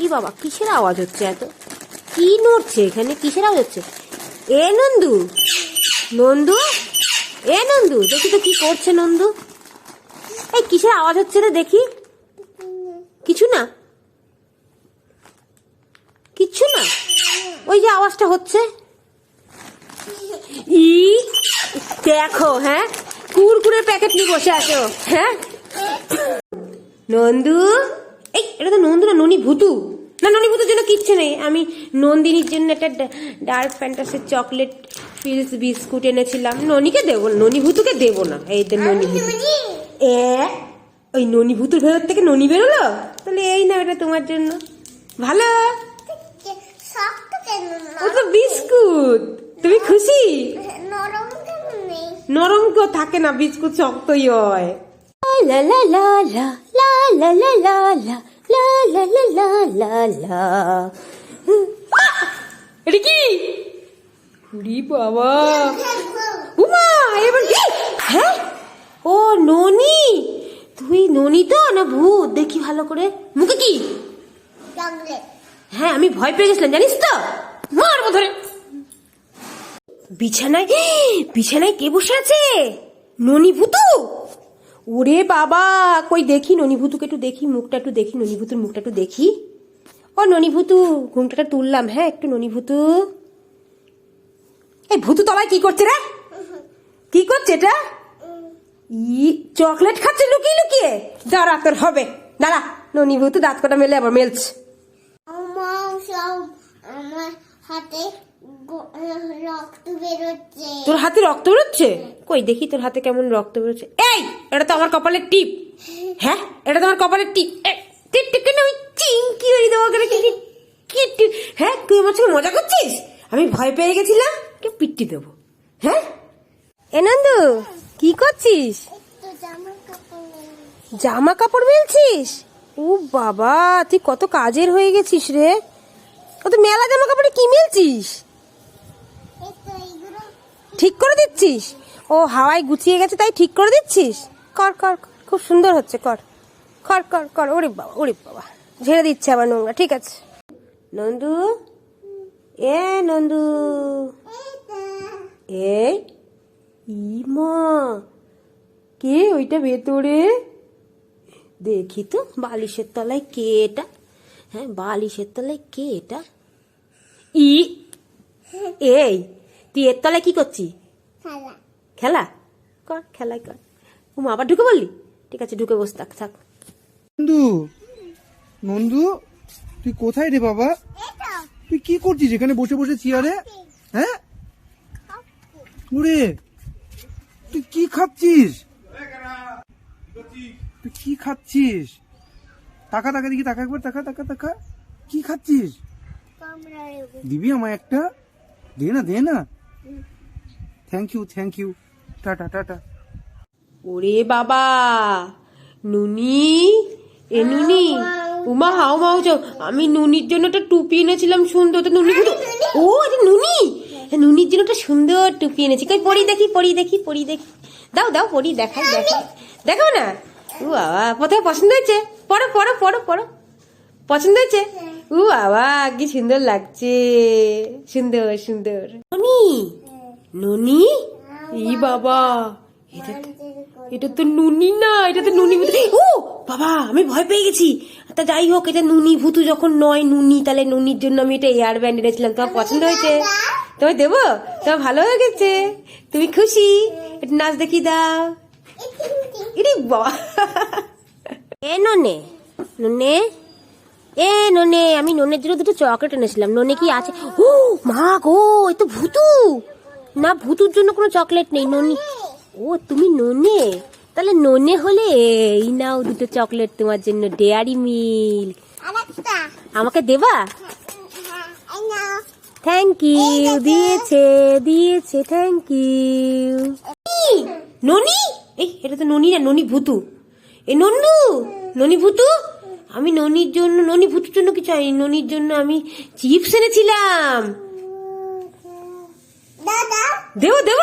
ই বাবা, কিসের আওয়াজ হচ্ছে এত? কি নড়ছে এখানে? কিসের আওয়াজ হচ্ছে? এ নন্দু নন্দু, এ নন্দু, দেখি তো কি করছে নন্দু। এই কিসের আওয়াজ হচ্ছে রে দেখি। কিছু না? কিচ্ছু না? ওই যে আওয়াজটা হচ্ছে। ই, দেখো হ্যাঁ? কুরকুরের প্যাকেট নিয়ে বসে আছো হ্যাঁ? নন্দু, এই, এটা তো নন্দু না, ননি ভুতু। না ননি ভুতুর জন্য কিচ্ছু নেই আমি নন্দিনীর জন্য একটা ডার্ক ফ্যান্টাসির চকলেট ফিলস বিস্কুট এনেছিলাম ননিকে দেবো না ননি দেবো না এই তো ননি ভুতু এ ওই ননি ভুতুর ভেতর থেকে ননি বেরোলো তাহলে এই না এটা তোমার জন্য ভালো ও তো বিস্কুট তুমি খুশি নরম নরম কেউ থাকে না বিস্কুট শক্তই হয় লা লা লা লা লা লা লা লা লা লা লা লা লা লা। লা এটা কি? উরি বাবা। উমা এবার কি? হ্যাঁ? ও ননি? তুই ননি তো না ভূত? দেখি ভালো করে। মুখে কি? হ্যাঁ আমি ভয় পেয়ে গেছিলাম জানিস তো? মারবো ধরে। বিছানায় বিছানায় কে বসে আছে? ননি ভুতু? ওরে বাবা, কই দেখি ননি ভুতুকে একটু দেখি, মুখটা একটু দেখি ননি ভুতুর মুখটা একটু দেখি। ও ননি ভুতু ঘুমটাটা তুললাম হ্যাঁ একটু ননি ভুতু এই ভূতু তলায় কি করছে রে? কি করছে এটা? ই, চকলেট খাচ্ছে, লুকিয়ে লুকিয়ে। দাঁড়া, তোর হবে। দাঁড়া ননি ভুতু দাঁত কটা মেলে আবার মেলছে। আমার হাতে তোর হাতে রক্ত বেরোচ্ছে? কই দেখি তোর হাতে কেমন রক্ত বেরোচ্ছে। এই এটা তো আমার কপালের টিপ। হ্যাঁ এটা তো আমার কপালের টিপ। এ, টিপ টিপ কেন ওই চিংকি হয়ে দেবো করে কি কি- কি টিপ। হ্যাঁ তুই আমার সঙ্গে মজা করছিস? আমি ভয় পেয়ে গেছিলাম কে পিট্টি দেবো। হ্যাঁ? এনন্দু কি করছিস? জামা কাপড় মেলছিস? ও বাবা তুই কত কাজের হয়ে গেছিস রে? কত মেলা জামা কাপড়ে কি মেলছিস? ঠিক করে দিচ্ছিস? ও হাওয়ায় গুছিয়ে গেছে, তাই ঠিক করে দিচ্ছিস? কর কর খুব সুন্দর হচ্ছে, কর। কর কর কর, ওরে বাবা ওরে বাবা। ঝেড়ে দিচ্ছে আবার নোংরা, ঠিক আছে। নন্দু? এ নন্দু? এই ইমা? কে ওইটা ভেতরে? দেখি তো, বালিশের তলায় কে এটা? হ্যাঁ বালিশের তলায় কে এটা? ই, এই। তুই এর তলায় কি করছিস? খেলা। কর খেলাই কর। ও আবার ঢুকে বললি? ঠিক আছে ঢুকে বস থাক থাক। নন্দু নন্দু তুই কোথায় রে বাবা? তুই কি করছিস এখানে বসে বসে চেয়ারে? হ্যাঁ? ওরে তুই কি খাচ্ছিস? তুই কি খাচ্ছিস? টাকা টাকা দেখি টাকা একবার টাকা টাকা টাকা কি খাচ্ছিস? দিবি আমায় একটা? দে না দে না। Thank you thank you tata tata ওরে বাবা নুনি এ নুনি উমা হাও মাও যাও। আমি নুনির জন্য একটা টুপি এনেছিলাম সুন্দর তো নুনি কিন্তু ও এটা নুনি? হ্যাঁ, নুনির জন্য একটা সুন্দর টুপি এনেছি। কই পরি দেখি পরি দেখি পরি দেখি। দাও দাও পরি দেখাই দেখাই দেখো না? ও বাবা কোথায় পছন্দ হয়েছে? পড়ো পড়ো পড়ো পড়ো। পছন্দ হয়েছে? ও বাবা কি সুন্দর লাগছে। সুন্দর সুন্দর। ননি? ই বাবা, এটা এটা তো নুনি না, এটা তো নুনি ও, বাবা, আমি ভয় পেয়ে গেছি। তা যাই হোক, এটা নুনি ভূতু যখন নয় নুনি, তাহলে নুনির জন্য আমি এটা এয়ার ব্যান্ড এনেছিলাম তোমার পছন্দ হয়েছে? তোমায় দেবো? তোমার ভালো হয়ে গেছে? তুমি খুশি? একটু নাচ দেখি দাও। ইরে বাবা। এ ননে ননে, এ ননে, আমি ননের জন্য দুটো চকলেট এনেছিলাম। ননে কি আছে? ও, মা গো, এ তো ভূতু। না ভূতুর জন্য কোনো চকলেট নেই ননি। ও তুমি ননে? তাহলে ননে হলে এই নাও দুটো চকলেট তোমার জন্য ডেয়ারি মিল্ক। আমাকে দেবা? থ্যাংক ইউ দিয়েছে দিয়েছে থ্যাংক ইউ ননি? এই এটা তো ননি না ননি ভূতু। এ নন্দু ননি ভূতু? আমি ননির জন্য ননি ভূতুর জন্য কি চাই ননির জন্য আমি চিপস এনেছিলাম। দেবো দেব।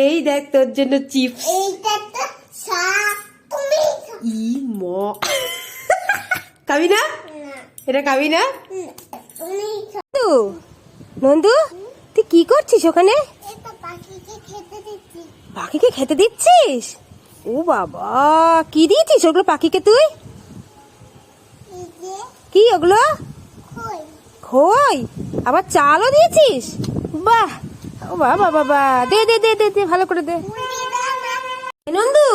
এই দেখ তোর জন্য চিপস ই ম। খাবি না? এটা খাবি না? নন্দু নন্দু তুই কি করছিস ওখানে? পাখিকে খেতে দিচ্ছিস? ও বাবা কি দিয়েছিস ওগুলো পাখিকে তুই? কি ওগুলো? খই? আবার চালও দিয়েছিস? বাহ! ও বাবা বাবা। দে দে দে দে দে ভালো করে দে। নন্দু!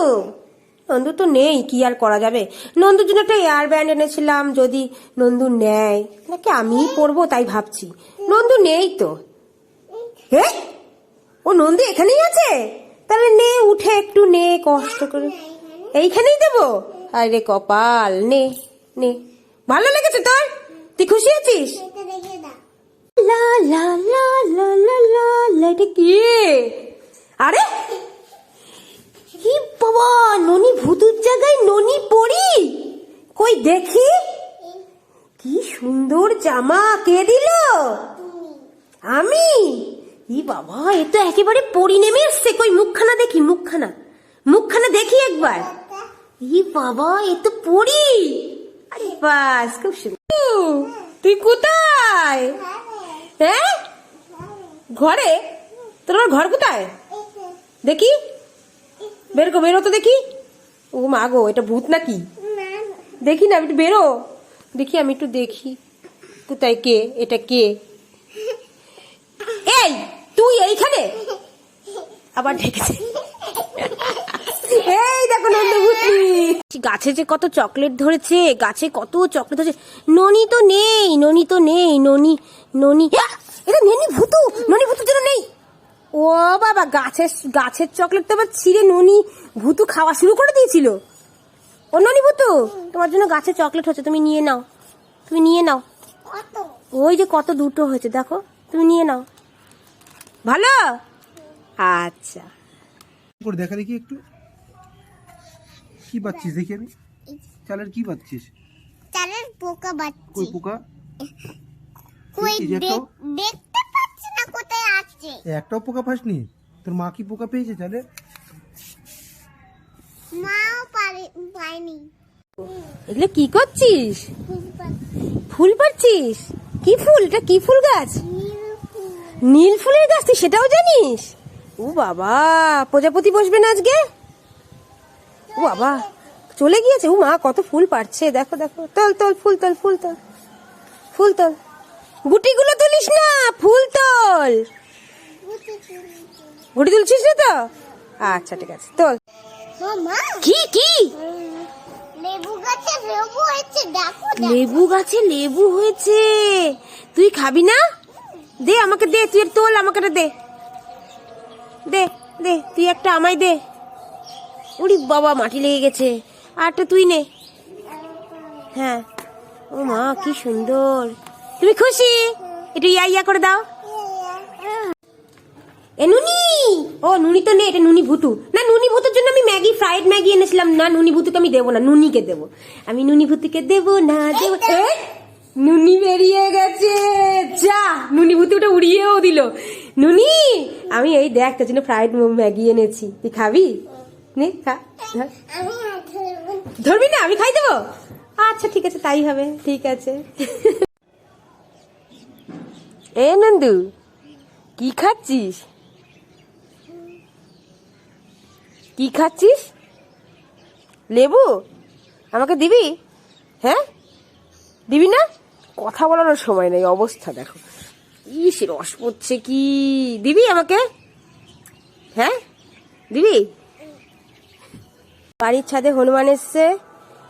নন্দু তো নেই কি আর করা যাবে? নন্দুর জন্য একটা এয়ার ব্যান্ড এনেছিলাম যদি নন্দু নেয়। নাকি আমিই পরবো তাই ভাবছি। নন্দু নেই তো। হে? ও নন্দু এখানেই আছে? তাহলে নে উঠে একটু নে কষ্ট করে। এইখানেই দেবো? আরে কপাল নে নে। ভালো লেগেছে তোর? তুই খুশি আছিস? লা লা লা লা লা লা লা কি? আরে! কি বাবা, ননি ভূতুর জায়গায় ননি পড়ি? কই দেখি? কি সুন্দর জামা, কে দিল? আমি? ই বাবা, এ তো একেবারে পরি নেমে এসছে। কই মুখখানা দেখি, মুখখানা। মুখখানা দেখি একবার। ই বাবা, এ তো পরি আরে বাস, খুব সুন্দর। তুই কোথায়? হ্যাঁ? ঘরে? তোর ঘর কোথায়? দেখি। বেরো বেরো তো দেখি। ও মা গো, এটা ভূত নাকি? দেখি না, একটু বেরো দেখি, আমি একটু দেখি। কোথায় কে? এটা কে? এই, তুই এইখানে? আবার ঢেকেছে এই দেখো নন্দভূতি গাছে যে কত চকলেট ধরেছে গাছে কত চকলেট ধরেছে। ননি তো নেই ননি তো নেই ননি ননি! এটা নেনি ভূতু ননি ভূতুর জন্য নেই। ও বাবা গাছের গাছের চকলেট তো আবার ছিঁড়ে ননি ভূতু খাওয়া শুরু করে দিয়েছিল। ও ননি ভূতু তোমার জন্য গাছে চকলেট হচ্ছে তুমি নিয়ে নাও। তুমি নিয়ে নাও। ওই যে কত দুটো হয়েছে দেখো তুমি নিয়ে নাও। ভালো? আচ্ছা। করে দেখা দেখি একটু। কি পাচ্ছিস দেখি আমি? চালের কি পাচ্ছিস চালের পোকা কই বাচ্চি পোকা? কই একটা- দেখ- দেখতে পাচ্ছি না কোথায় আছে। একটাও পোকা পাসনি? তোর মা কি পোকা পেয়েছে চালে? মাও পারে পায়নি। এগুলো কি করছিস? ফুল পাচ্ছিস? কি ফুল? এটা কি ফুল গাছ? নীল নীল ফুলের গাছ তুই সেটাও জানিস? ও বাবা প্রজাপতি বসবে না আজকে? ও বাবা চলে গিয়েছে? ও মা কত ফুল পাচ্ছে দেখো দেখো। তল তল ফুল তল ফুল তল। ফুল তোল। গুটিগুলো তুলিস না ফুল তোল। গুটি তুলছিস না তো? আচ্ছা ঠিক আছে তোল। কি কি। লেবু গাছে লেবু হয়েছে তুই খাবি না? দে আমাকে দে তুই তোল আমাকে দে। দে দে তুই একটা আমায় দে। উড়ি বাবা মাটি লেগে গেছে। আর একটা তুই নে। হ্যাঁ। ও মা কি সুন্দর। তুমি খুশি? একটু ইয়া ইয়া করে দাও। এ নুনি! ও নুনি তো নেই এটা নুনি ভুতু। না নুনি ভুতুর জন্য আমি ম্যাগি ফ্রাইড ম্যাগি এনেছিলাম। না নুনি ভুতুকে আমি দেবো না নুনিকে দেবো। আমি নুনি ভুতুকে দেবো না দেবো নুনি বেরিয়ে গেছে। যা নুনি ভুতুটা উড়িয়েও দিল। নুনি আমি এই দেখ তোর জন্য ফ্রাইড ম্যাগি এনেছি। তুই খাবি? ধরবি না, আমি খাই দেবো? আচ্ছা ঠিক আছে, তাই হবে, ঠিক আছে। এ, নন্দু, কি খাচ্ছিস? কি খাচ্ছিস? লেবু? আমাকে দিবি? হ্যাঁ? দিবি না? কথা বলানোর সময় নেই, অবস্থা দেখো। ইস, রস পড়ছে কি? দিবি আমাকে? হ্যাঁ? দিবি? বাড়ির ছাদে হনুমান এসছে।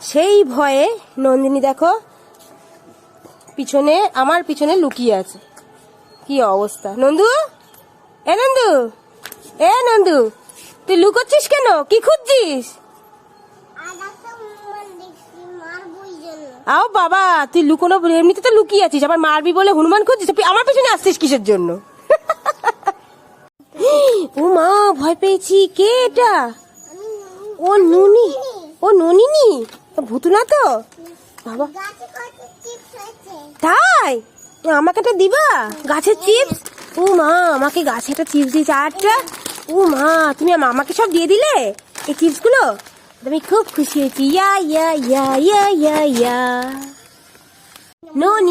সেই ভয়ে, নন্দিনী দেখো, পিছনে, আমার পিছনে লুকিয়ে আছে। কি অবস্থা? নন্দু? এ নন্দু? এ নন্দু, তুই লুকোচ্ছিস কেন? কি খুঁজছিস? আও বাবা, তুই লুকোনো, এমনিতে তো লুকিয়ে আছিস, আবার মারবি বলে হনুমান খুঁজছিস? তুই আমার পিছনে আসছিস কিসের জন্য? ও মা ভয় পেয়েছি। কে এটা? ও নুনি, ও ননিনি? ভূতু না তো? বাবা। তাই? আমাকে একটা দিবা? গাছের চিপস? ও মা, আমাকে গাছে একটা চিপস দিয়েছে আটটা ও মা, তুমি আমাকে সব দিয়ে দিলে? এই চিপসগুলো আমি খুব খুশি হয়েছি। ইয়া ইয়া ইয়া ইয়া ইয়া ইয়া। ননি।